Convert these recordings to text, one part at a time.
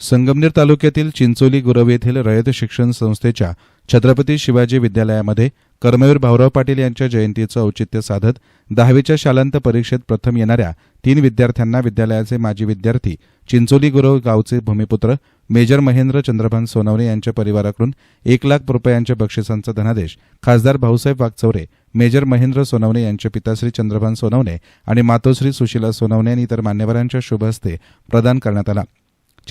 संगमनेर तालुक्यातील चिंचोली गुरव येथील रयत शिक्षण संस्थेच्या छत्रपती शिवाजी विद्यालयामध्ये कर्मवीर भाऊराव पाटील यांच्या जयंतीचं औचित्य साधत दहावीच्या शालांत परीक्षेत प्रथम येणाऱ्या तीन विद्यार्थ्यांना विद्यालयाचे माजी विद्यार्थी चिंचोली गुरव गावचे भूमिपुत्र मेजर महेंद्र चंद्रभान सोनवणे यांच्या परिवाराकडून एक लाख रुपयांच्या बक्षिसांचा धनादेश खासदार भाऊसाहेब वागचौरे मेजर महेंद्र सोनवणे यांचे पिताश्री चंद्रभान सोनवणे आणि मातोश्री सुशीला सोनवणे आणि इतर मान्यवरांच्या शुभ हस्ते प्रदान करण्यात आला.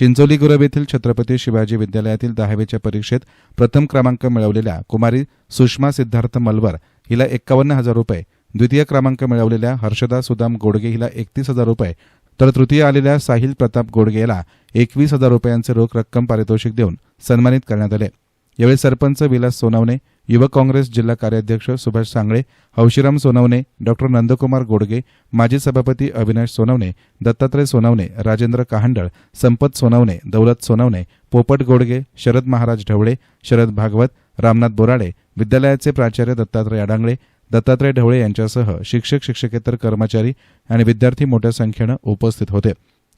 चिंचोली गुरव येथील छत्रपती शिवाजी विद्यालयातील दहावीच्या परीक्षेत प्रथम क्रमांक मिळवलेल्या कुमारी सुषमा सिद्धार्थ मलवर हिला एक्कावन्न हजार रुपये द्वितीय क्रमांक मिळवलेल्या हर्षदा सुदाम गोडगे हिला एकतीस हजार रुपये तर तृतीय आलेल्या साहिल प्रताप गोडगे याला एकवीस हजार रुपयांचे रोख रक्कम पारितोषिक देऊन सन्मानित करण्यात आले. यावेळी सरपंच विलास सोनवणे युवक काँग्रेस जिल्हा कार्याध्यक्ष सुभाष सांगळे हौशीराम सोनवणे डॉक्टर नंदकुमार गोडगे माजी सभापती अविनाश सोनवणे दत्तात्रय सोनवणे राजेंद्र कहांडळ संपत सोनवणे दौलत सोनवणे पोपट गोडगे शरद महाराज ढवळे शरद भागवत रामनाथ बोराडे विद्यालयाचे प्राचार्य दत्तात्रय अडांगळे दत्तात्रय ढवळे यांच्यासह शिक्षक शिक्षकेतर कर्मचारी आणि विद्यार्थी मोठ्या संख्येनं उपस्थित होते.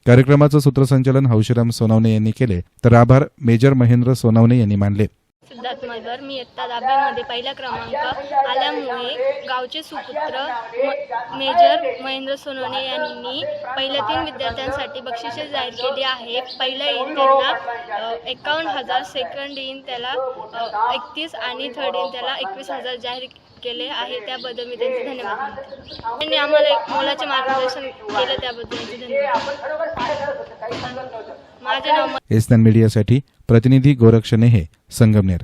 कार्यक्रमाचं सूत्रसंचालन हौशीराम सोनवणे यांनी केले तर आभार मेजर महेंद्र सोनवणे यांनी मानले. सिद्धार्थ मलवर मी इयत्ता दहावीमध्ये पहिला क्रमांक आल्यामुळे गावचे सुपुत्र मेजर महेंद्र सोनवणे यांनी पहिल्या तीन विद्यार्थ्यांसाठी बक्षिसे जाहीर केली आहे. पहिल्या येईन त्यांना एकावन्न हजार सेकंड येईन त्याला एकतीस आणि थर्ड येईन त्याला एकवीस हजार जाहीर केले आहे. त्याबद्दल मी त्यांचे धन्यवाद त्यांनी आम्हाला एक मोलाचे मार्गदर्शन केलं त्याबद्दल धन्यवाद. माझे नाव मीडियासाठी प्रतिनिधी गोरक्षणे हे संगमनेर.